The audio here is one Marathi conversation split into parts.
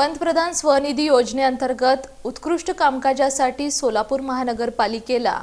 पंतप्रधान स्वनिधी योजनेअंतर्गत उत्कृष्ट कामकाजासाठी सोलापूर महानगरपालिकेला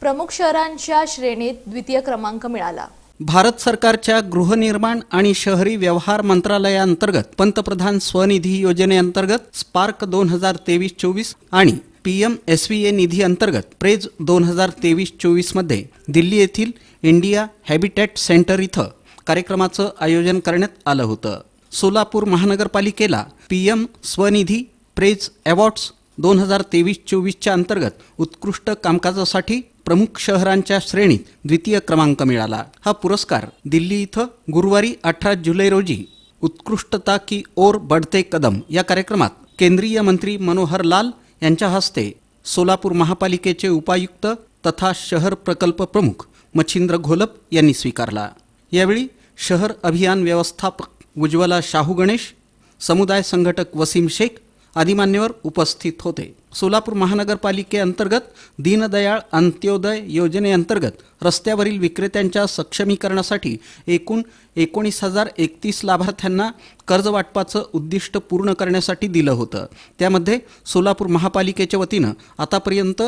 प्रमुख शहरांच्या श्रेणीत द्वितीय क्रमांक मिळाला. भारत सरकारच्या गृहनिर्माण आणि शहरी व्यवहार मंत्रालयाअंतर्गत पंतप्रधान स्वनिधी योजनेअंतर्गत स्पार्क दोन हजार तेवीस चोवीस आणि P M S V A Nidhi अंतर्गत प्रेज दोन हजार तेवीस चोवीसमध्ये दिल्ली येथील इंडिया हॅबिटॅट सेंटर इथं कार्यक्रमाचं आयोजन करण्यात आलं होतं. सोलापूर महानगरपालिकेला P M Swanidhi praise awards दोन हजार तेवीस चोवीसच्या अंतर्गत उत्कृष्ट कामकाजासाठी प्रमुख शहरांच्या श्रेणीत द्वितीय क्रमांक मिळाला. हा पुरस्कार दिल्ली इथं गुरुवारी अठरा जुलै रोजी उत्कृष्टता की ओर बढते कदम या कार्यक्रमात केंद्रीय मंत्री मनोहर लाल यांच्या हस्ते सोलापूर महापालिकेचे उपायुक्त तथा शहर प्रकल्प प्रमुख मच्छिंद्र घोलप यांनी स्वीकारला. यावेळी शहर अभियान व्यवस्थापक उज्ज्वला शाहू गणेश समुदाय संघटक वसीम शेख आदी मान्यवर उपस्थित होते. सोलापूर महानगरपालिकेअंतर्गत दीनदयाळ अंत्योदय योजनेअंतर्गत रस्त्यावरील विक्रेत्यांच्या सक्षमीकरणासाठी एकूण एकोणीस हजार एकतीस लाभार्थ्यांना कर्ज वाटपाचं उद्दिष्ट पूर्ण करण्यासाठी दिलं होतं. त्यामध्ये सोलापूर महापालिकेच्या वतीनं आतापर्यंत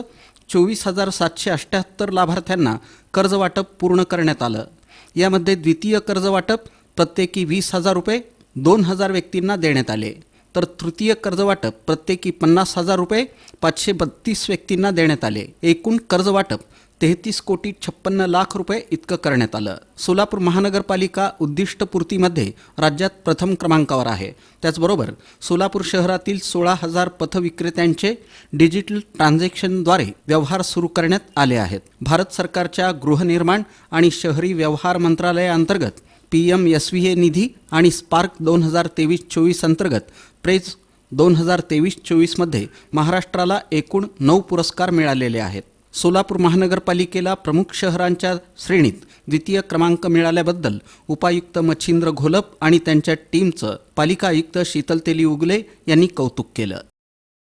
चोवीस हजार सातशे अठ्ठ्याहत्तर लाभार्थ्यांना कर्ज वाटप पूर्ण करण्यात आलं. यामध्ये द्वितीय कर्ज वाटप प्रत्येकी वीस हजार रुपये दोन हजार व्यक्तींना देण्यात आले. तर तृतीय कर्ज वाटप प्रत्येकी पन्नास हजार रुपये पाचशे बत्तीस व्यक्तींना देण्यात आले. एकूण कर्ज वाटप तेहतीस कोटी छप्पन्न लाख रुपये इतकं करण्यात आलं. सोलापूर महानगरपालिका उद्दिष्टपूर्तीमध्ये राज्यात प्रथम क्रमांकावर आहे. त्याचबरोबर सोलापूर शहरातील सोळा हजार पथविक्रेत्यांचे डिजिटल ट्रान्झॅक्शनद्वारे व्यवहार सुरू करण्यात आले आहेत. भारत सरकारच्या गृहनिर्माण आणि शहरी व्यवहार मंत्रालयाअंतर्गत P M S V A Nidhi आणि स्पार्क दोन हजार तेवीस चोवीस अंतर्गत प्रेज दोन हजार तेवीस चोवीसमध्ये महाराष्ट्राला एकूण नऊ पुरस्कार मिळालेले आहेत. सोलापूर महानगरपालिकेला प्रमुख शहरांच्या श्रेणीत द्वितीय क्रमांक मिळाल्याबद्दल उपायुक्त मच्छिंद्र घोलप आणि त्यांच्या टीमचं पालिका आयुक्त शीतल तेली उगले यांनी कौतुक केलं.